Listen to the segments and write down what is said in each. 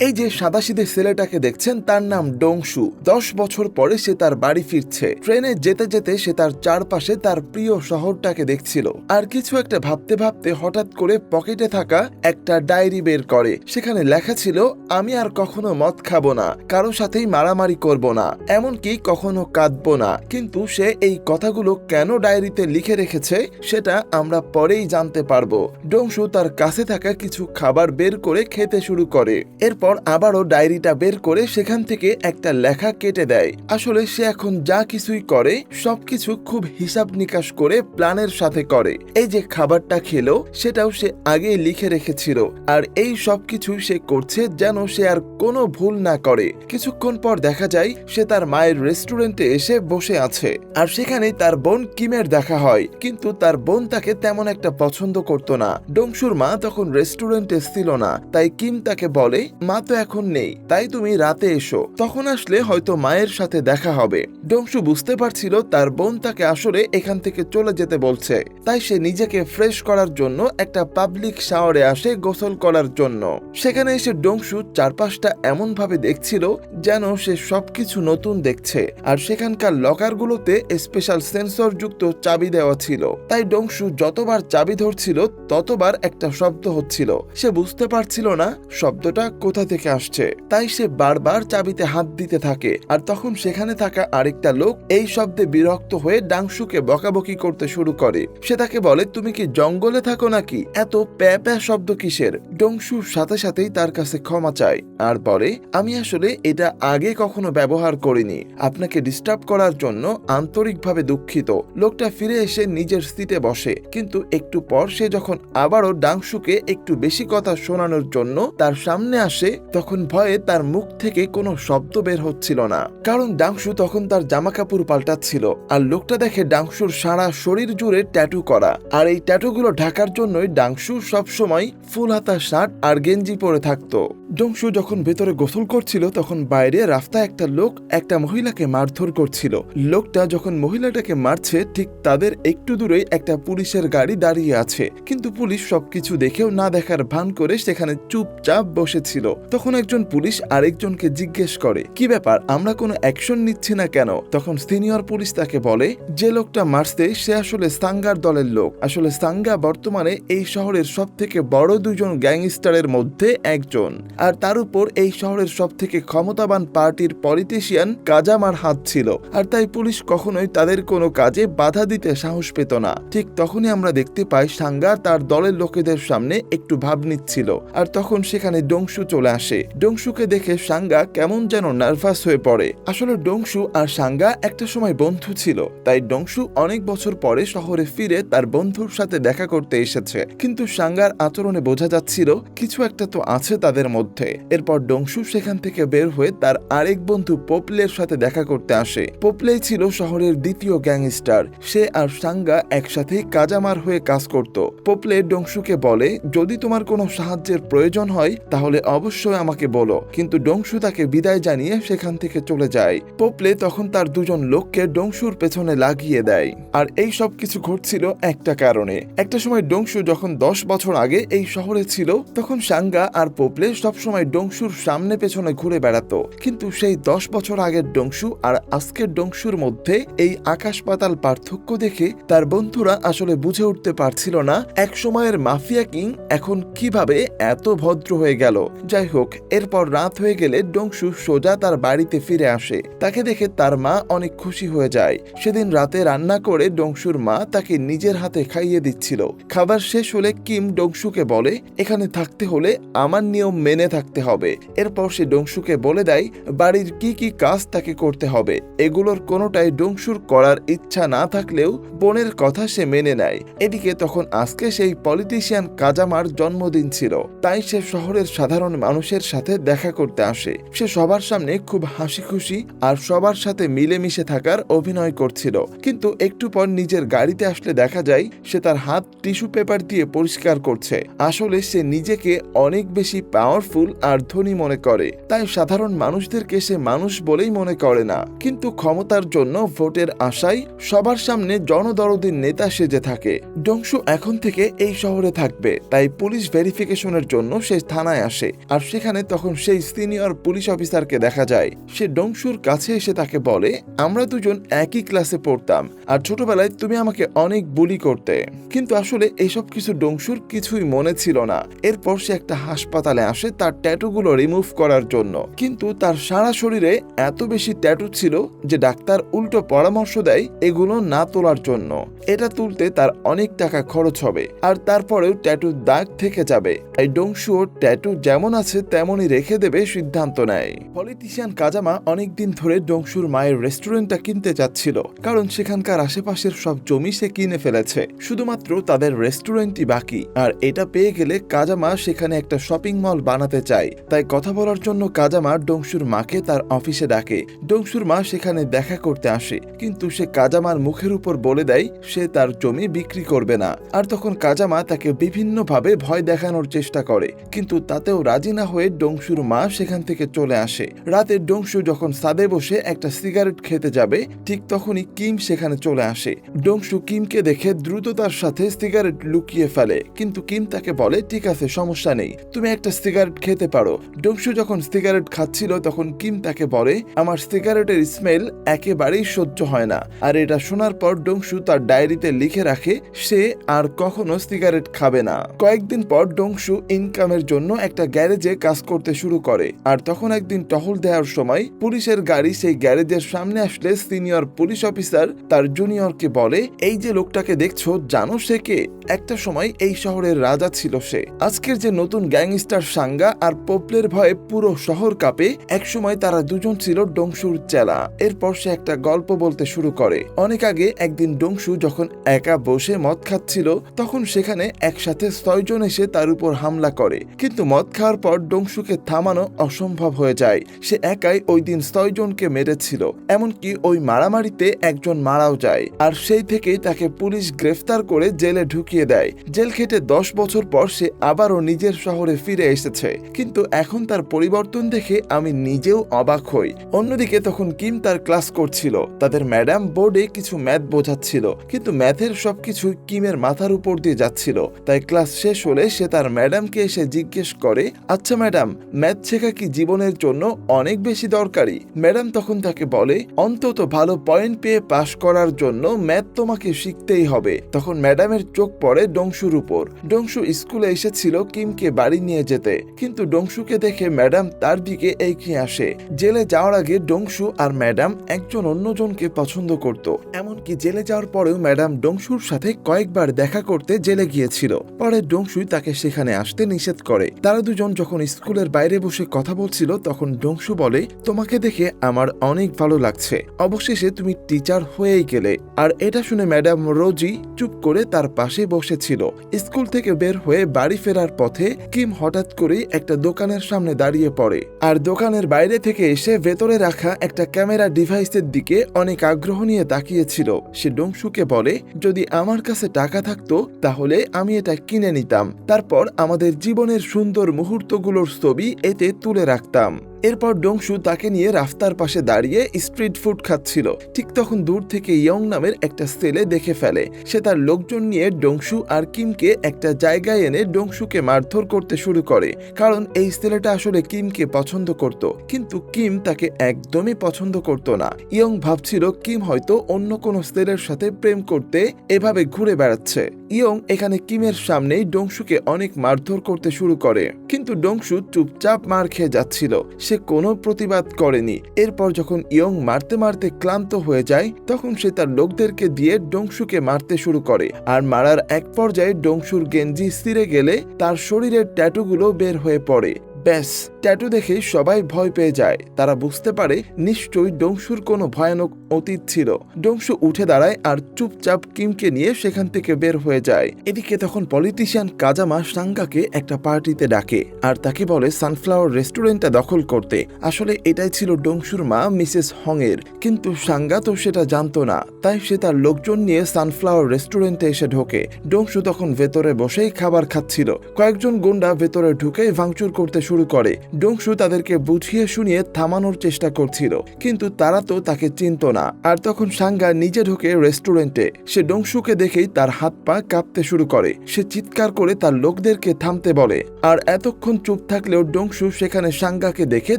এই যে সাদাসিধে ছেলেটাকে দেখছেন, তার নাম ডংশু দশ বছর পরে সে তার বাড়ি ফিরছে। ট্রেনে যেতে যেতে সে তার চারপাশে তার প্রিয় শহরটাকে দেখছিল। আর কিছু একটা ভাবতে ভাবতে হঠাৎ করে পকেটে থাকা একটা ডায়েরি বের করে। সেখানে লেখা ছিল, আমি আর কখনো মদ খাব না। কারও সাথেই মারামারি করব না। এমনকি কখনো কাঁদবো না। কিন্তু সে এই কথাগুলো কেন ডায়েরিতে লিখে রেখেছে, সেটা আমরা পরেই জানতে পারব। ডংশু তার কাছে থাকা কিছু খাবার বের করে খেতে শুরু করে। এরপর আবারও ডায়েরিটা বের করে সেখান থেকে একটা লেখা কেটে দেয়। আসলে সে এখন যা কিছুই করে, সবকিছু খুব হিসাব নিকাশ করে প্ল্যানের সাথে করে। এই যে খাবারটা খেলো, সেটাও সে আগে লিখে রেখেছিল। আর এই সব কিছু সে করছে যেন সে আর কোনো ভুল না করে। কিছুক্ষণ পর দেখা যায়, সে তার মায়ের রেস্টুরেন্টে এসে বসে আছে। আর সেখানে তার বোন কিমের দেখা হয়। কিন্তু তার বোন তাকে তেমন একটা পছন্দ করতো না। ডংশুর মা তখন রেস্টুরেন্টে ছিল না। তাই কিম তাকে বলে, মা তো এখন নেই, তাই তুমি রাতে এসো। তখন আসলে হয়তো মায়ের সাথে দেখা হবে। ডংশু বুঝতে পারছিল তার বোন তাকে আসলে এখান থেকে চলে যেতে বলছে। তাই সে নিজেকে ফ্রেশ করার জন্য একটা পাবলিক শাওয়ারে আসে গোসল করার জন্য। সেখানে এসে ডংশু চারপাশটা এমন ভাবে দেখছিল যেন সে সবকিছু নতুন দেখছে। আর সেখানকার লকারগুলোতে স্পেশাল সেন্সর যুক্ত চাবি দেওয়া ছিল। তাই ডংশু যতবার চাবি ধরছিল, ততবার একটা শব্দ হচ্ছিল। সে বুঝতে পারছিল না, শব্দটা কোথা থেকে আসছে। তাই সে বারবার চাবিতে হাত দিতে থাকে। আর তখন সেখানে থাকা আরেকটা লোক এই শব্দে বিরক্ত হয়ে ডাংশুকে বকাবকি করতে শুরু করে। সে তাকে বলে, তুমি কি জঙ্গলে থাকো নাকি? এত প্যা প্যা শব্দ কিসের? ডংশুর সাথে সাথেই তার কাছে ক্ষমা চায়। আর বলে, আমি আসলে এটা আগে কখনো ব্যবহার করিনি। আপনাকে ডিস্টার্ব করার জন্য আন্তরিকভাবে দুঃখিত। লোকটা ফিরে এসে নিজের সিটে বসে। কিন্তু একটু পর সে যখন আবারও ডাংশুকে একটু বেশি কথা শোনানোর জন্য তার সামনে আসে তখন ভয়ে তার মুখ থেকে কোনো শব্দ বের হচ্ছিল না। কারণ ডাংশু তখন তার জামা কাপড় পাল্টাচ্ছিল আর লোকটা দেখে ডাংশুর সারা শরীর জুড়ে ট্যাটু করা। আর এই ট্যাটুগুলো ঢাকার জন্যই ডাংশু সবসময় ফুল হাতা, শার্ট আর গেঞ্জি পরে থাকতো। ডংশু যখন ভেতরে গোসল করছিল, তখন বাইরে রাস্তায় একটা লোক একটা মহিলাকে মারধর করছিল। লোকটা যখন মহিলাটাকে মারছে, ঠিক তাদের একটু দূরেই একটা পুলিশের গাড়ি দাঁড়িয়ে আছে। কিন্তু পুলিশ সবকিছু দেখেও না দেখার ভান করে সেখানে চুপচাপ বসেছিল। তখন একজন পুলিশ আরেকজনকে জিজ্ঞেস করে, কি ব্যাপার, আমরা কোনো অ্যাকশন নিচ্ছি না কেন? তখন সিনিয়র পুলিশ তাকে বলে, যে লোকটা মারছে, সে আসলে সাঙ্গার দলের লোক। আসলে সাঙ্গা বর্তমানে এই শহরের সব থেকে বড় দুজন গ্যাংস্টারের মধ্যে একজন। আর তার উপর এই শহরের সব থেকে ক্ষমতাবান পার্টির পলিটিশিয়ান কাজামার হাত ছিল। আর তাই পুলিশ কখনোই তাদের কোনো কাজে বাধা দিতে সাহস পেত না। ঠিক তখনই আমরা দেখতে পাই সাঙ্গা তার দলের লোকেদের সামনে একটু ভাব নিচ্ছিল। আর তখন সেখানে ডংশু চলে আসে। ডংশুকে দেখে সাঙ্গা কেমন যেন নার্ভাস হয়ে পড়ে। আসলে ডংশু আর সাঙ্গা একটা সময় বন্ধু ছিল। তাই ডংশু অনেক বছর পরে শহরে ফিরে তার বন্ধুর সাথে দেখা করতে এসেছে। কিন্তু সাঙ্গার আচরণে বোঝা যাচ্ছিল, কিছু একটা তো আছে তাদের মধ্যে। এরপর ডংশু সেখান থেকে বের হয়ে তার আরেক বন্ধু পোপলের সাথে দেখা করতে আসে। পোপলেই ছিল শহরের দ্বিতীয় গ্যাংস্টার। সে আর সাঙ্গা একসাথেই কাজামার হয়ে কাজ করত। পোপলে ডংশুকে বলে, যদি তোমার কোনো সাহায্যের প্রয়োজন হয়, তাহলে অবশ্যই আমাকে বলো। কিন্তু ডংশু তাকে বিদায় জানিয়ে সেখান থেকে চলে যায়। পোপলে তখন তার দুজন লোককে ডংশুর পেছনে লাগিয়ে দেয়। আর এই সব কিছু ঘটছিল একটা কারণে। একটা সময় ডংশু যখন দশ বছর আগে এই শহরে ছিল, তখন সাঙ্গা আর পোপলে সবসময় ডংশুর সামনে পেছনে ঘুরে বেড়াতো। কিন্তু সেই দশ বছর আগের ডংশু আর আজকের ডংশুর মধ্যে এই আকাশ পাতাল পার্থক্য দেখে তার বন্ধুরা আসলে বুঝে উঠতে পারছিল না এক সময়ের মাফিয়া কিং এখন কীভাবে এত ভদ্র হয়ে গেল। যাই হোক, এরপর রাত হয়ে গেলে ডংশু সোজা তার বাড়িতে ফিরে আসে। তাকে দেখে তার মা অনেক খুশি হয়ে যায়। সেদিন রাতে রান্না করে ডংশুর মা তাকে নিজের হাতে খাইয়ে দিচ্ছিল। খাবার শেষ হলে কিম ডংশুকে বলে, এখানে থাকতে হলে আমার নিয়ম মেনে থাকতে হবে। এরপর সে ডংশুকে বলে দেয়, বাড়ির কি কি কাজ তাকে করতে হবে? এগুলোর কোনোটাই ডংশুর করার ইচ্ছা না থাকলেও বোনের কথা সে মেনে নেয়। এদিকে তখন আজকে সেই পলিটিশিয়ান কাজামার জন্মদিন ছিল। তাই সে শহরের সাধারণ মানুষের সাথে দেখা করতে আসে। সে সবার সামনে খুব হাসি খুশি আর সবার সাথে মিলেমিশে থাকার অভিনয় করছিল। কিন্তু একটু পর নিজের গাড়িতে আসলে দেখা যায়, সে তার হাত টিস্যু পেপার দিয়ে পরিষ্কার করছে। আসলে সে নিজেকে অনেক বেশি পাওয়ারফুল আর ধনী মনে করে। তাই সাধারণ মানুষদেরকে সে মানুষ বলেই মনে করে না। কিন্তু ক্ষমতার জন্য ভোটের আশায় সবার সামনে জনদরদের নেতা সেজে থাকে। ডংশু এখন থেকে এই শহরে থাকবে। তাই পুলিশ ভেরিফিকেশনের জন্য সে থানায় আসে। আর সেখানে তখন সেই সিনিয়র পুলিশ অফিসারকে দেখা যায়। সে ডংশুর কাছে এসে তাকে বলে, আমরা দুজন একই ক্লাসে পড়তাম। আর ছোটবেলায় তুমি আমাকে অনেক বুলি করতে। কিন্তু আসলে এইসব কিছু ডংশুর কিছুই মনে ছিল না। এরপর সে একটা হাসপাতালে আসে তার ট্যাটুগুলো রিমুভ করার জন্য। কিন্তু তার সারা শরীরে এত বেশি ট্যাটু ছিল যে ডাক্তার উল্টো পরামর্শ দেয় এগুলো না তোলার জন্য। এটা তুলতে তার অনেক টাকা খরচ হবে, আর তারপরেও ট্যাটু দাগ থেকে যাবে। তাই ডংশুও ট্যাটু যেমন আছে তেমনই রেখে দেবে সিদ্ধান্ত নেয়। পলিটিশিয়ান কাজামা অনেকদিন ধরে ডংশুর মায়ের রেস্টুরেন্টটা কিনতে যাচ্ছিল, কারণ সেখানকার আশেপাশের সব জমি সে কিনে ফেলেছে। শুধুমাত্র তাদের রেস্টুরেন্টই বাকি, আর এটা পেয়ে গেলে কাজামা সেখানে একটা শপিং মল বানাতে চায় তাই কথা বলার জন্য কাজামা ডংশুর মাকে তার অফিসে ডাকে। ডংশুর মা সেখানে দেখা করতে আসে। কিন্তু সে কাজামার মুখের উপর বলে দেয়, সে তার জমি বিক্রি করবে না। আর তখন কাজামা তাকে বিভিন্নভাবে ভয় দেখানোর চেষ্টা করে। কিন্তু তাতেও রাজি না হয়ে ডংশুর মা সেখান থেকে চলে আসে। রাতে ডংশু যখন সাদে বসে একটা সিগারেট খেতে যাবে, ঠিক তখনই কিম সেখানে চলে আসে। ডংশু কিমকে দেখে দ্রুততার সাথে সিগারেট লুকিয়ে ফেলে। কিন্তু কিম তাকে বলে, ঠিক আছে, সমস্যা নেই। তুমি একটা সিগারেট খেতে পারো। ডংশু যখন সিগারেট খাচ্ছিল, তখন কিম তাকে বলে, আমার সিগারেটের স্মেল একেবারেই সহ্য হয় না। আর এটা শোনার পর ডংশু তার ডায়েরিতে লিখে রাখে, সে আর কখনো সিগারেট খাবে না। কয়েকদিন পর ডংশু ইনকামের জন্য একটা গ্যারেজে কাজ করতে শুরু করে। আর তখন একদিন টহল দেওয়ার সময় পুলিশের গাড়ি সেই গ্যারেজের সামনে আসলে সিনিয়র পুলিশ অফিসার তার জুনিয়রকে বলে, এই যে লোকটাকে দেখছ, জানো সে কে? একটা সময় এই শহরের রাজা ছিল সে। আজকের যে নতুন গ্যাংস্টার সাঙ্গা আর পোপলের ভয়ে পুরো শহর কাঁপে। একসময় তারা দুজন ছিল ডংশুর চেলা। এরপর সে একটা গল্প বলতে শুরু করে। অনেক আগে একদিন ডংশু যখন একা বসে মদ খাচ্ছিল, তখন সেখানে একসাথে ছয়জন এসে তার উপর হামলা করে। কিন্তু মদ খাওয়ার পর ডংশুকে থামানো অসম্ভব হয়ে যায়। সে একাই ওই দিন ছয়জনকে মেরেছিল। এমনকি ওই মারামারিতে একজন মারাও যায়। আর সেই থেকেই তাকে পুলিশ গ্রেফতার করে জেলে ঢুকিয়ে দেয়। জেল খেটে দশ বছর পর সে আবারও নিজের শহরে ফিরে এসেছে। কিন্তু এখন তার পরিবর্তন দেখে আমি নিজেও অবাক হই। অন্যদিকে তখন কিম তার ক্লাস করছিল। তাদের ম্যাডাম বোর্ডে কিছু ম্যাথ বোঝাচ্ছিল, কিন্তু ম্যাথের সবকিছু কিমের মাথার উপর দিয়ে যাচ্ছিল। তাই ক্লাস শেষ হলে সে তার ম্যাডামকে এসে জিজ্ঞেস করে আচ্ছা ম্যাডাম, ম্যাথ শেখা কি জীবনের জন্য অনেক বেশি দরকারি? ম্যাডাম তখন তাকে বলে, অন্তত ভালো পয়েন্ট পেয়ে পাশ করার জন্য ম্যাথ তোমাকে শিখতেই হবে। তখন ম্যাডামের চোখ পড়ে ডংশুর উপর। ডংশু স্কুলে এসেছিল কিমকে বাড়ি নিয়ে যেতে। কিন্তু ডংশুকে দেখে ম্যাডাম তার দিকে এগিয়ে আসে। জেলে যাওয়ার আগে ডংশু আর ম্যাডাম একজন অন্যজনকে পছন্দ করত। এমনকি জেলে যাওয়ার পরেও ম্যাডাম ডংশুর সাথে কয়েকবার দেখা করতে জেলে গিয়েছিল। পরে ডংশুই তাকে সেখানে আসতে নিষেধ করে। তারা দুজন যখন স্কুলের বাইরে বসে কথা বলছিল, তখন ডংশু বলে, তোমাকে দেখে আমার অনেক ভালো লাগছে। অবশেষে তুমি টিচার হয়েই গেলে। আর এটা শুনে ম্যাডাম রোজি চুপ করে তার পাশে বসেছিল। স্কুল থেকে বের হয়ে বাড়ি ফেরার পথে কিম হঠাৎ করেই একটা দোকানের সামনে দাঁড়িয়ে পড়ে। আর দোকানের বাইরে থেকে এসে ভেতরে রাখা একটা ক্যামেরা ডিভাইসের দিকে অনেক আগ্রহ নিয়ে তাকিয়েছিল। সে ডংশুকে বলে, যদি আমার কাছে টাকা থাকতো, তাহলে আমি এটা কিনে নিতাম। তারপর আমাদের জীবনের সুন্দর মুহূর্তগুলোর ছবি এতে তুলে রাখতাম। এরপর ডংশু তাকে নিয়ে রাস্তার পাশে দাঁড়িয়ে স্ট্রিট ফুড খাচ্ছিল। ঠিক তখন দূর থেকে ইয়ং নামের একটা ছেলে দেখে ফেলে। সে তার লোকজন নিয়ে ডংশু আর কিমকে একটা জায়গায় এনে ডংশুকে মারধর করতে শুরু করে। কারণ এই ছেলেটা আসলে কিমকে পছন্দ করত। কিন্তু কিম তাকে একদমই পছন্দ করত না। ইয়ং ভাবছিল কিম হয়তো অন্য কোনো ছেলের সাথে প্রেম করতে এভাবে ঘুরে বেড়াচ্ছে। ইয়ং এখানে কিমের সামনেই ডংশুকে অনেক মারধর করতে শুরু করে। কিন্তু ডংশু চুপচাপ মার খেয়ে যাচ্ছিল। সে কোনো প্রতিবাদ করেনি। এরপর যখন ইয়ং মারতে মারতে ক্লান্ত হয়ে যায়, তখন সে তার লোকদেরকে দিয়ে ডংশুকে মারতে শুরু করে। আর মারার এক পর্যায়ে ডংশুর গেঞ্জি স্থিরে গেলে তার শরীরের ট্যাটুগুলো বের হয়ে পড়ে। ব্যাস, ট্যাটু দেখে সবাই ভয় পেয়ে যায়। তারা বুঝতে পারে নিশ্চয়ই ডংশুর কোনো ভয়ানক অতীত ছিল। ডংশু উঠে দাঁড়ায় আর চুপচাপ কিমকে নিয়ে সেখান থেকে বের হয়ে যায়। এদিকে তখন পলিটিশিয়ান কাজামা সাঙ্গাকে একটা পার্টিতে ডাকে আর তাকে বলে, সানফ্লাওয়ার রেস্টুরেন্টটা দখল করতে। আসলে এটাই ছিল ডংশুর মা, মিসেস হং এর কিন্তু সাঙ্গা তো সেটা জানতো না। তাই সে তার লোকজন নিয়ে সানফ্লাওয়ার রেস্টুরেন্টে এসে ঢোকে। ডংশু তখন ভেতরে বসেই খাবার খাচ্ছিল। কয়েকজন গুন্ডা ভেতরে ঢুকে ভাঙচুর করতে শুরু শুরু করে। ডংশু তাদেরকে বুঝিয়ে শুনিয়ে থামানোর চেষ্টা করছিল, কিন্তু তারা তো তাকে চিনত না। আর তখন সাঙ্গা নিজে ঢুকে রেস্টুরেন্টে। সে ডংশুকে দেখেই তার হাত পা কাঁপতে শুরু করে। সে চিৎকার করে তার লোকদেরকে থামতে বলে। আর এতক্ষণ চুপ থাকলেও ডংশু সেখানে সাঙ্গাকে দেখে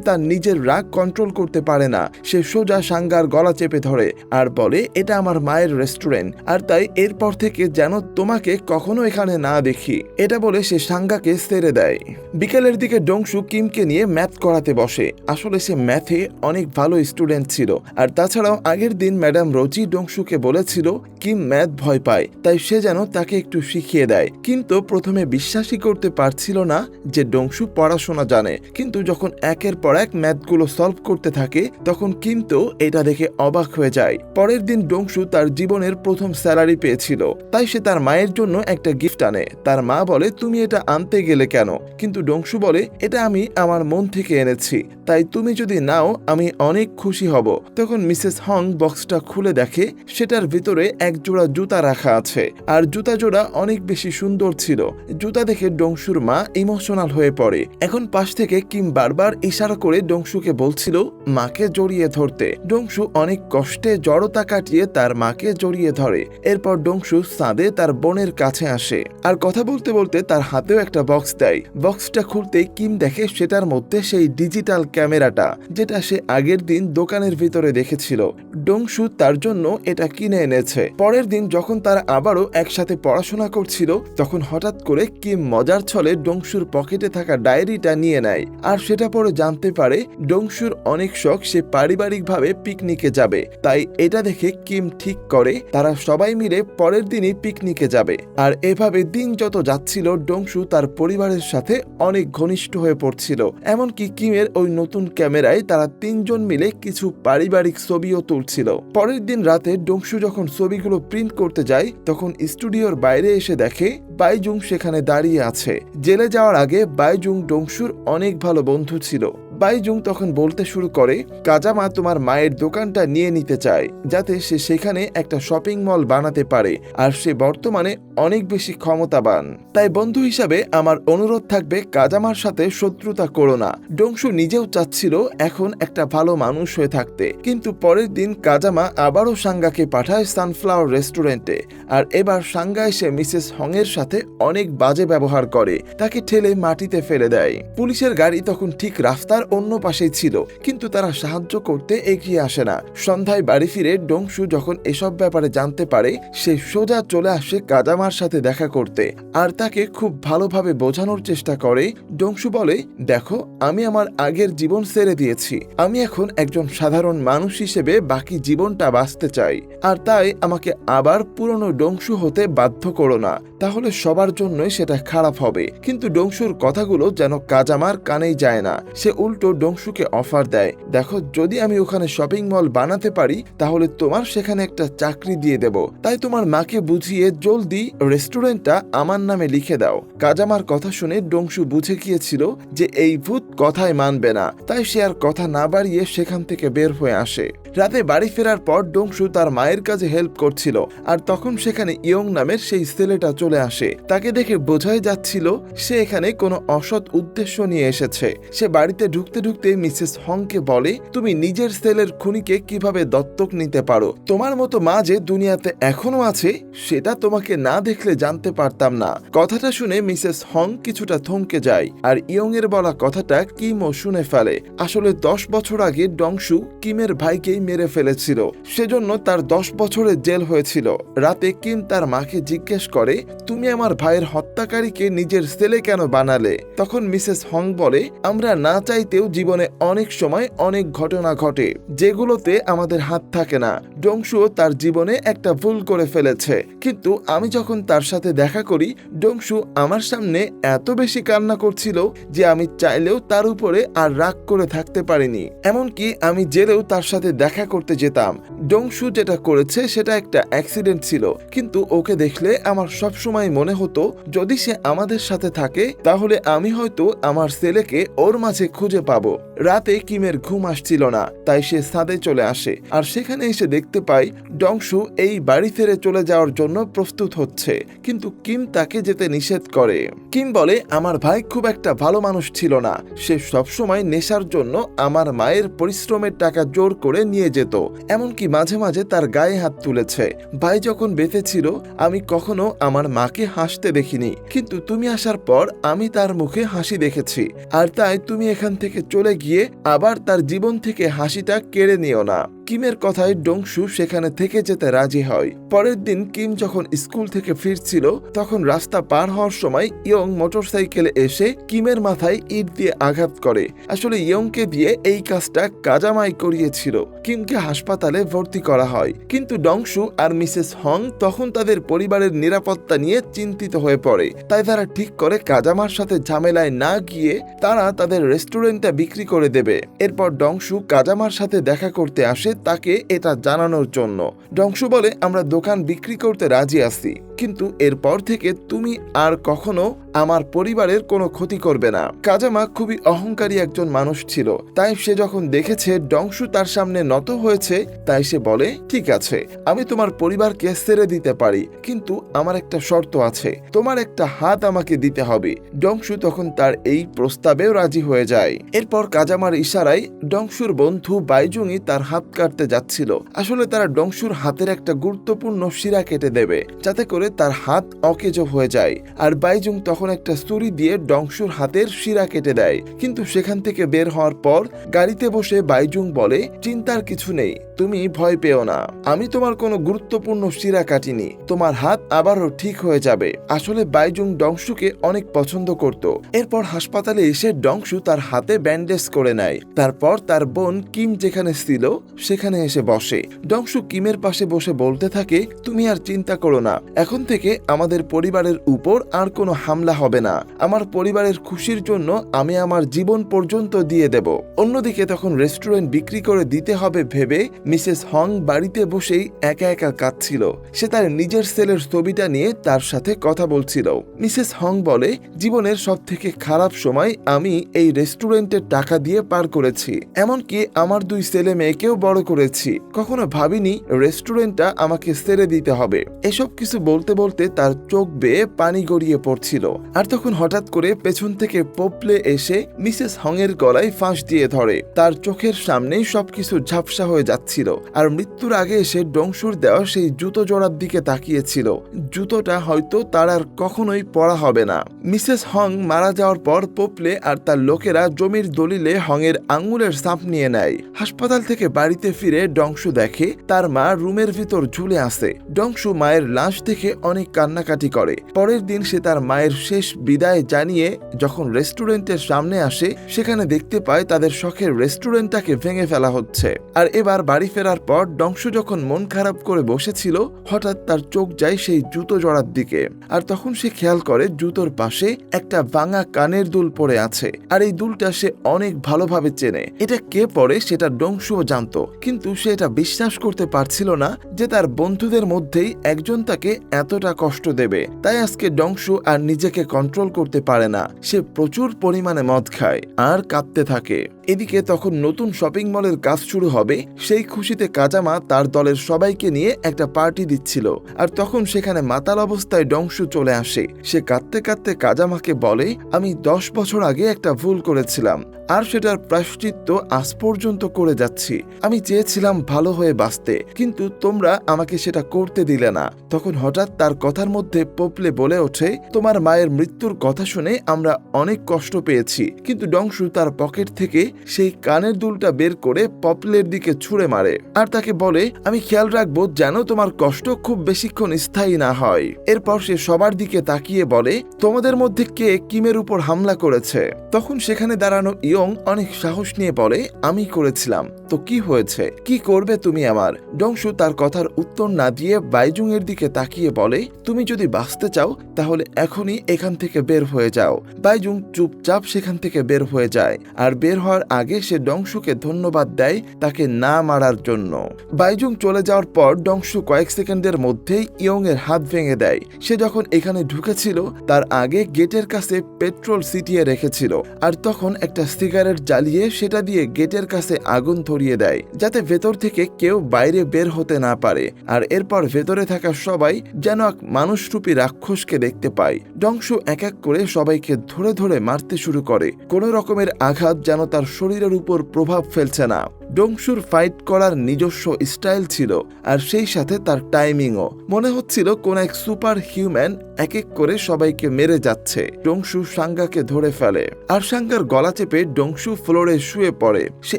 তার নিজের রাগ কন্ট্রোল করতে পারে না। সে সোজা সাঙ্গার গলা চেপে ধরে আর বলে, এটা আমার মায়ের রেস্টুরেন্ট। আর তাই এরপর থেকে যেন তোমাকে কখনো এখানে না দেখি। এটা বলে সে সাঙ্গাকে সেরে দেয়। বিকেলের দিকে ডংশু কিমকে নিয়ে ম্যাথ করাতে বসে। আসলে সে ম্যাথে অনেক ভালো স্টুডেন্ট ছিল। আর তাছাড়াও আগের দিন ম্যাডাম রোজি ডংশুকে বলেছিল, কিম ম্যাথ ভয় পায়, তাই সে যেন তাকে একটু শিখিয়ে দেয়। কিন্তু প্রথমে বিশ্বাসই করতে পারছিল না যে ডংশু পড়াশোনা জানে। কিন্তু যখন একের পর এক ম্যাথগুলো সলভ করতে থাকে, তখন কিন্তু এটা দেখে অবাক হয়ে যায়। পরের দিন ডংশু তার জীবনের প্রথম স্যালারি পেয়েছিল। তাই সে তার মায়ের জন্য একটা গিফট আনে। তার মা বলে, তুমি এটা আনতে গেলে কেন? কিন্তু ডংশু বলে, এটা আমি আমার মন থেকে এনেছি। তাই তুমি যদি নাও, আমি অনেক খুশি হব। তখন মিসেস হং বক্সটা খুলে দেখে, সেটার ভিতরে এক জোড়া জুতা রাখা আছে। আর জুতা জোড়া অনেক বেশি সুন্দর ছিল। জুতা দেখে ডংশুর মা ইমোশনাল হয়ে পড়ে। এখন পাশ থেকে কিম বারবার ইশারা করে ডংশুকে বলছিল, মাকে জড়িয়ে ধরতে। ডংশু অনেক কষ্টে জড়তা কাটিয়ে তার মাকে জড়িয়ে ধরে। এরপর ডংশু সাদে তার বোনের কাছে আসে। আর কথা বলতে বলতে তার হাতেও একটা বক্স দেয়। বক্সটা খুলতে কিম দেখে সেটার মধ্যে সেই ডিজিটাল ক্যামেরাটা যেটা সে আগের দিন দোকানের ভিতরে দেখেছিল ডংশু তার জন্য এটা কিনে এনেছে। পরের দিন যখন তারা আবারও একসাথে পড়াশোনা করছিল, তখন হঠাৎ করে কিম মজার ছলে ডংশুর পকেটে থাকা ডায়েরিটা নিয়ে নেয়। আর সেটা পরে জানতে পারে ডংশুর অনেক শখ সে পারিবারিকভাবে পিকনিকে যাবে। তাই এটা দেখে কিম ঠিক করে, তারা সবাই মিলে পরের দিনই পিকনিকে যাবে। আর এভাবে দিন যত যাচ্ছিল ডংশু তার পরিবারের সাথে অনেক ঘনিষ্ঠ হয়ে পড়ছিল। এমনকি কিমের ওই নতুন ক্যামেরায় তারা তিনজন মিলে কিছু পারিবারিক ছবিও তুলছিল। পরের দিন রাতে ডংশু যখন ছবিগুলো প্রিন্ট করতে যায়, তখন স্টুডিওর বাইরে এসে দেখে বাইজুং সেখানে দাঁড়িয়ে আছে। জেলে যাওয়ার আগে বাইজুং ডংশুর অনেক ভালো বন্ধু ছিল। বাইজুং তখন বলতে শুরু করে কাজামা তোমার মায়ের দোকানটা নিয়ে নিতে চায়, যাতে সে সেখানে একটা শপিং মল বানাতে পারে, আর সে বর্তমানে অনেক বেশি ক্ষমতাবান। তাই বন্ধু হিসাবে আমার অনুরোধ থাকবে কাজামার সাথে শত্রুতা করো না। ডংশু নিজেও চাচ্ছিল এখন একটা ভালো মানুষ হয়ে থাকতে। কিন্তু পরের দিন কাজামা আবারও সাঙ্গাকে পাঠায় সানফ্লাওয়ার রেস্টুরেন্টে, আর এবার সাঙ্গা এসে মিসেস হংয়ের সাথে অনেক বাজে ব্যবহার করে। তাকে ঠেলে মাটিতে ফেলে দেয়। পুলিশের গাড়ি তখন ঠিক রাস্তার অন্য পাশেই ছিল। কিন্তু তারা সাহায্য করতে এগিয়ে আসে না। সন্ধ্যায় বাড়ি ফিরে ডংশু যখন এসব ব্যাপারে জানতে পারে, সে সোজা চলে আসে কাজামার সাথে দেখা করতে। আর তাকে খুব ভালোভাবে বোঝানোর চেষ্টা করে। ডংশু বলে, দেখো, আমি আমার আগের জীবন ছেড়ে দিয়েছি। আমি এখন একজন সাধারণ মানুষ হিসেবে বাকি জীবনটা বাঁচতে চাই। আর তাই আমাকে আবার পুরনো ডংশু হতে বাধ্য করো না। তাহলে সবার জন্যই সেটা খারাপ হবে। কিন্তু ডংশুর কথাগুলো যেন কাজামার কানেই যায় না। সে উল্টো ডংশুকে অফার দেয়, দেখো, যদি আমি ওখানে শপিং মল বানাতে পারি, তাহলে তোমার সেখানে একটা চাকরি দিয়ে দেব। তাই তোমার মাকে বুঝিয়ে জলদি রেস্টুরেন্টটা আমার নামে লিখে দাও। কাজামার কথা শুনে ডংশু বুঝে গিয়েছিল যে এই ভূত কথায় মানবে না। তাই সে আর কথা না বাড়িয়ে সেখান থেকে বের হয়ে আসে। রাতে বাড়ি ফেরার পর ডংশু তার মায়ের কাছে হেল্প করছিল, আর তখন সেখানে ইয়ং নামের সেই ছেলেটা চলে আসে। তাকে দেখে বোঝাই যাচ্ছিল, সে এখানে কোনো অসৎ উদ্দেশ্য নিয়ে এসেছে। সে বাড়িতে ঢুকতে ঢুকতে মিসেস হংকে বলে, তুমি নিজের ছেলের খুনিকে কীভাবে দত্তক নিতে পারো? তোমার মতো মা যে দুনিয়াতে এখনও আছে, সেটা তোমাকে না দেখলে জানতে পারতাম না। কথাটা শুনে মিসেস হং কিছুটা থমকে যায়, আর ইয়ং এর বলা কথাটা কিমও শুনে ফেলে। আসলে দশ বছর আগে ডংশু কিমের ভাইকেই মেরে ফেলেছিল। সেজন্য তার দশ বছরের জেল হয়েছিল। রাতে কিম তার মাকে জিজ্ঞেস করে, তুমি আমার ভাইয়ের হত্যাকারীকে নিজের ছেলে কেন বানালে? তখন মিসেস হং বলে, আমরা না চাইতেও জীবনে অনেক সময় অনেক ঘটনা ঘটে, যেগুলোতে আমাদের হাত থাকে না। ডংশুও তার জীবনে একটা ভুল করে ফেলেছে। কিন্তু আমি যখন তার সাথে দেখা করি ডংশু আমার সামনে এত বেশি কান্না করছিল যে আমি চাইলেও তার উপরে আর রাগ করে থাকতে পারিনি। এমনকি আমি জেলেও তার সাথে দেখা করতে যেতাম। ডংশু যেটা করেছে, সেটা একটা অ্যাক্সিডেন্ট ছিল। কিন্তু ওকে দেখলে আমার সবসময় মনে হতো, যদি সে আমাদের সাথে থাকে, তাহলে আমি হয়তো আমার ছেলেকে ওর মাঝে খুঁজে পাবো। রাতে কিমের ঘুম আসছিল না, তাই সে ছাদে চলে আসে। আর সেখানে এসে দেখতে পায় ডংশু এই বাড়ি ছেড়ে চলে যাওয়ার জন্য প্রস্তুত হচ্ছে। কিন্তু কিম তাকে যেতে নিষেধ করে। কিম বলে, আমার ভাই খুব একটা ভালো মানুষ ছিল না। সে সবসময় নেশার জন্য আমার মায়ের পরিশ্রমের টাকা জোর করে নিয়ে যেত। এমনকি মাঝে মাঝে তার গায়ে হাত তুলেছে। ভাই যখন বেঁচে ছিল, আমি কখনো আমার মাকে হাসতে দেখিনি। কিন্তু তুমি আসার পর আমি তার মুখে হাসি দেখেছি। আর তাই তুমি এখান থেকে চলে গিয়ে আবার তার জীবন থেকে হাসিটা কেড়ে নিও না। কিমের কথায় ডংশু সেখানে থেকে যেতে রাজি হয়। পরের দিন কিম যখন স্কুল থেকে ফিরছিল, তখন রাস্তা পার হওয়ার সময় ইয়ং মোটরসাইকেলে এসে কিমের মাথায় ইট দিয়ে আঘাত করে। আসলে ইয়ংকে দিয়ে এই কাজটা কাজামাই করিয়েছিল। কিমকে হাসপাতালে ভর্তি করা হয়। কিন্তু ডংশু আর মিসেস হং তখন তাদের পরিবারের নিরাপত্তা নিয়ে চিন্তিত হয়ে পড়ে। তাই তারা ঠিক করে কাজামার সাথে ঝামেলায় না গিয়ে তারা তাদের রেস্টুরেন্টটা বিক্রি করে দেবে। এরপর ডংশু কাজামার সাথে দেখা করতে আসে তাকে এটা জানানোর জন্য। ডংশু বলে আমরা দোকান বিক্রি করতে রাজি আছি। কিন্তু এরপর থেকে তুমি আর কখনো আমার পরিবারের কোনো ক্ষতি করবে না। কাজামা খুবই অহংকারী একজন মানুষ ছিল। তাই সে যখন দেখেছে ডংশু তার সামনে নত হয়েছে, তাই সে বলে, ঠিক আছে, আমি তোমার পরিবারকে ছেড়ে দিতে পারি, কিন্তু আমার একটা শর্ত আছে। তোমার একটা হাত আমাকে দিতে হবে। ডংশু তখন তার এই প্রস্তাবেও রাজি হয়ে যায়। এরপর কাজামার ইশারায় ডংশুর বন্ধু বাইজুংই তার হাত কাটতে যাচ্ছিল। আসলে তারা ডংশুর হাতের একটা গুরুত্বপূর্ণ শিরা কেটে দেবে, যাতে করে তার হাত অকেজো হয়ে যায়। আর বাইজুং তখন একটা ছুরি দিয়ে ডংশুর হাতের শিরা কেটে দেয়। কিন্তু সেখান থেকে বের হওয়ার পর গাড়িতে বসে বাইজুং বলে, চিন্তার কিছু নেই, তুমি ভয় পেও না। আমি তোমার কোনো গুরুত্বপূর্ণ শিরা কাটিনি। তোমার হাত আবারও ঠিক হয়ে যাবে। আসলে বাইজুং ডংশুকে অনেক পছন্দ করত। এরপর হাসপাতালে এসে ডংশু তার হাতে ব্যান্ডেজ করে নেয়। তারপর তার বোন কিম যেখানে ছিল, সেখানে এসে বসে। ডংশু কিমের পাশে বসে বলতে থাকে, তুমি আর চিন্তা করো না। এখন থেকে আমাদের পরিবারের উপর আর কোনো হামলা হবে না। আমার পরিবারের খুশির জন্য আমি আমার জীবন পর্যন্ত দিয়ে দেব। অন্যদিকে তখন রেস্টুরেন্ট বিক্রি করে দিতে হবে ভেবে মিসেস হং বাড়িতে বসেই একা একা কাঁদছিল। সে তার নিজের সেলের ছবিটা নিয়ে তার সাথে কথা বলছিল। মিসেস হং বলে, জীবনের সব থেকে খারাপ সময় আমি এই রেস্টুরেন্টের টাকা দিয়ে পার করেছি। এমনকি আমার দুই ছেলে মেয়েকেও বড় করেছি। কখনো ভাবিনি রেস্টুরেন্টটা আমাকে ছেড়ে দিতে হবে। এসব কিছু বলতে বলতে বলতে তার চোখ বেয়ে পানি গড়িয়ে পড়ছিল। আর তখন হঠাৎ করে পেছন থেকে পোপলে এসে মিসেস হংয়ের গলায় ফাঁস দিয়ে ধরে। তার চোখের সামনেই সবকিছু ঝাপসা হয়ে যাচ্ছিল। আর মৃত্যুর আগে এসে ডংসুর দেওয়া সেই জুতো জোড়ার দিকে তাকিয়েছিল। জুতোটা হয়তো তার আর কখনোই পড়া হবে না। মিসেস হং মারা যাওয়ার পর পোপলে আর তার লোকেরা জমির দলিলে হংয়ের আঙুলের সাপ নিয়ে নেয়। হাসপাতাল থেকে বাড়িতে ফিরে ডংশু দেখে তার মা রুমের ভিতর ঝুলে আছে। ডংশু মায়ের লাশ দেখে অনেক কান্নাকাটি করে। পরের দিন সে তার মায়ের শেষ বিদায় জানিয়ে যখন রেস্টুরেন্টের সামনে আসে, সেখানে দেখতে পায় তাদের শখের রেস্টুরেন্টটাকে ভেঙে ফেলা হচ্ছে। আর এবার বাড়ি ফেরার পর ডংশু যখন মন খারাপ করে বসেছিল, হঠাৎ তার চোখ যায় সেই জুতো জড়ার দিকে। আর তখন সে খেয়াল করে জুতোর পাশে একটা ভাঙা কানের দুল পড়ে আছে। আর এই দুলটা সে অনেক ভালোভাবে চেনে। এটা কে পড়ে সেটা ডংশুও জানতো। কিন্তু সে এটা বিশ্বাস করতে পারছিল না যে তার বন্ধুদের মধ্যেই একজন তাকে এতটা কষ্ট দেবে, তাই আজকে ডংশু আর নিজেকে কন্ট্রোল করতে পারে না। সে প্রচুর পরিমাণে মদ খায় আর কাঁদতে থাকে। এদিকে তখন নতুন শপিং মলের কাজ শুরু হবে, সেই খুশিতে কাজামা তার দলের সবাইকে নিয়ে একটা পার্টি দিচ্ছিল। আর তখন সেখানে মাতাল অবস্থায় ডংশু চলে আসে। সে কাঁদতে কাঁদতে কাজামাকে বলে, আমি দশ বছর আগে একটা ভুল করেছিলাম, আর সেটার প্রায়শ্চিত্ত আজ পর্যন্ত করে যাচ্ছি। আমি চেয়েছিলাম ভালো হয়ে বাঁচতে, কিন্তু তোমরা আমাকে সেটা করতে দিলে না। তখন হঠাৎ তার কথার মধ্যে পোপলে বলে ওঠে, তোমার মায়ের মৃত্যুর কথা শুনে আমরা অনেক কষ্ট পেয়েছি। কিন্তু ডংশু তার পকেট থেকে সেই কানের দুলটা বের করে পপলের দিকে ছুঁড়ে মারে আর তাকে বলে, আমি খেয়াল রাখব যেন তোমার কষ্ট খুব বেশিক্ষণ স্থায়ী না হয়। এরপর সে সবার দিকে তাকিয়ে বলে, তোমাদের মধ্যে কে কিমের উপর হামলা করেছে? তখন সেখানে দাঁড়ানো ইয়ং অনেক সাহস নিয়ে বলে, আমি করেছিলাম। তো কি হয়েছে? কি করবে তুমি আমার? ডংশু তার কথার উত্তর না দিয়ে বাইজুং এর দিকে তাকিয়ে বলে, তুমি যদি বাঁচতে চাও, তাহলে এখনই এখান থেকে বের হয়ে যাও। বাইজুং চুপচাপ সেখান থেকে বের হয়ে যায়। আর বের হওয়ার আগে সে ডংশুকে ধন্যবাদ দেয় তাকে না মারার জন্য। বাইজুং চলে যাওয়ার পর ডংশু কয়েক সেকেন্ডের মধ্যেই ইয়ং এর হাত ভেঙে দেয়। সে যখন এখানে ঢুকেছিল, তার আগে গেটের কাছে পেট্রোল সিটিয়ে রেখেছিল। আর তখন একটা সিগারেট জ্বালিয়ে সেটা দিয়ে গেটের কাছে আগুন ধরিয়ে দেয়, যাতে ভেতর থেকে কেউ বাইরে বের হতে না পারে। আর এরপর ভেতরে থাকা সবাই যেন এক মানুষরূপী রাক্ষসকে দেখতে পায়। ডংশু এক এক করে সবাইকে ধরে ধরে মারতে শুরু করে। কোনো রকমের আঘাত যেন তার শরীরের উপর প্রভাব ফেলছে না। ডংশুর ফাইট করার নিজস্ব স্টাইল ছিল, আর সেই সাথে তার টাইমিংও। মনে হচ্ছিল কোন এক সুপার হিউম্যান এক এক করে সবাইকে মেরে যাচ্ছে। ডংশু সাঙ্গাকে ধরে ফেলে, আর সাঙ্গার গলা চেপে ডংশু ফ্লোরে শুয়ে পড়ে। সে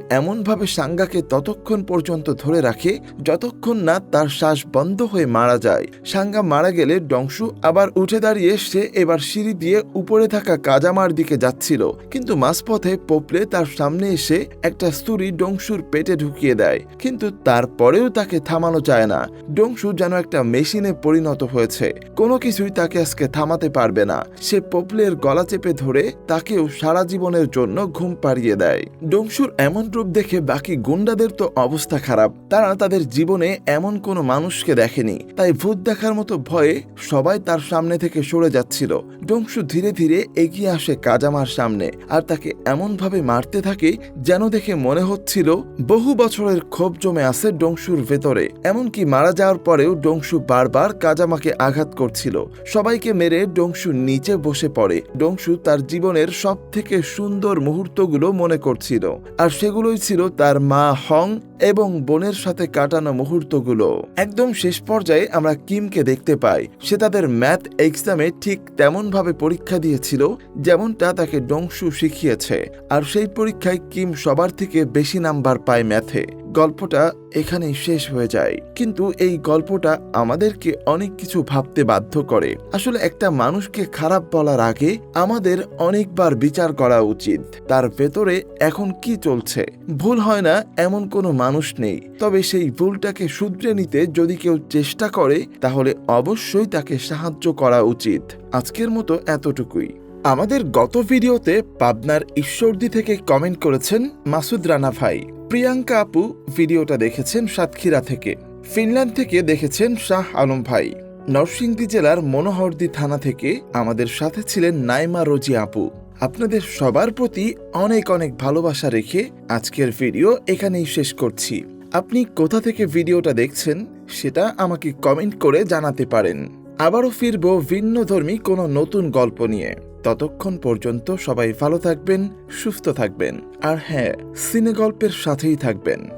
এমন ভাবে সাঙ্গাকে ততক্ষণ পর্যন্ত ধরে রাখে, যতক্ষণ না তার শ্বাস বন্ধ হয়ে মারা যায়। সাঙ্গা মারা গেলে ডংশু আবার উঠে দাঁড়িয়ে সে এবার সিঁড়ি দিয়ে উপরে থাকা কাজামার দিকে যাচ্ছিল। কিন্তু মাঝপথে পোপলে তার সামনে এসে একটা স্তুরি ডংশুর পেটে ঢুকিয়ে দেয়, কিন্তু তারপরেও তাকে থামানো যায় না। ডংশু যেন একটা মেশিনে পরিণত হয়েছে। কোনো কিছুই তাকে আজকে থামাতে পারবে না। সে পোপলের গলা চেপে ধরে তাকেও সারা জীবনের জন্য ঘুম পাড়িয়ে দেয়। ডংশুর এমন রূপ দেখে বাকি গুন্ডাদের তো অবস্থা খারাপ। তারা তাদের জীবনে এমন কোনো মানুষকে দেখেনি। তাই ভূত দেখার মতো ভয়ে সবাই তার সামনে থেকে সরে যাচ্ছিল। ডংশু ধীরে ধীরে এগিয়ে আসে কাজামার সামনে। আর তাকে এমনভাবে মারতে থাকে যেন দেখে মনে হচ্ছিল বহু বছরের ক্ষোভ জমে আছে ডংশুর ভেতরে, এমনকি মারা যাওয়ার পরেও ডংশু বারবার কাজামাকে আঘাত করছিল। সবাইকে মেরে ডংশু নিচে বসে পড়ে। ডংশু তার জীবনের সব থেকে সুন্দর মুহূর্তগুলো মনে করছিল। আর সেগুলোই ছিল তার মা হং এবং বোনের সাথে কাটানো মুহূর্তগুলো। একদম শেষ পর্যায়ে আমরা কিমকে দেখতে পাই। সে তাদের ম্যাথ এক্সামে ঠিক তেমনভাবে পরীক্ষা দিয়েছিল, যেমনটা তাকে ডংশু শিখিয়েছে। আর সেই পরীক্ষায় কিম সবার থেকে বেশি নাম্বার পায় ম্যাথে। গল্পটা এখানেই শেষ হয়ে যায়। কিন্তু এই গল্পটা আমাদেরকে অনেক কিছু ভাবতে বাধ্য করে। আসলে একটা মানুষকে খারাপ বলার আগে আমাদের অনেকবার বিচার করা উচিত। তার ভেতরে এখন কি চলছে? ভুল হয় না, এমন কোনো মানুষ নেই। তবে সেই ভুলটাকে শুধরে নিতে যদি কেউ চেষ্টা করে, তাহলে অবশ্যই তাকে সাহায্য করা উচিত। আজকের মতো এতটুকুই। আমাদের গত ভিডিওতে পাবনার ঈশ্বরদী থেকে কমেন্ট করেছেন মাসুদ রানা ভাই। প্রিয়াঙ্কা আপু ভিডিওটা দেখেছেন সাতক্ষীরা থেকে। ফিনল্যান্ড থেকে দেখেছেন শাহ আলম ভাই। নরসিংদী জেলার মনোহরদি থানা থেকে আমাদের সাথে ছিলেন নাইমা রোজি আপু। আপনাদের সবার প্রতি অনেক অনেক ভালোবাসা রেখে আজকের ভিডিও এখানেই শেষ করছি। আপনি কোথা থেকে ভিডিওটা দেখছেন সেটা আমাকে কমেন্ট করে জানাতে পারেন। আবারও ফিরব ভিন্নধর্মী কোনো নতুন গল্প নিয়ে। ততক্ষণ পর্যন্ত সবাই ভালো থাকবেন সুস্থ থাকবেন। আর হ্যাঁ সিনে গল্পের সাথেই থাকবেন।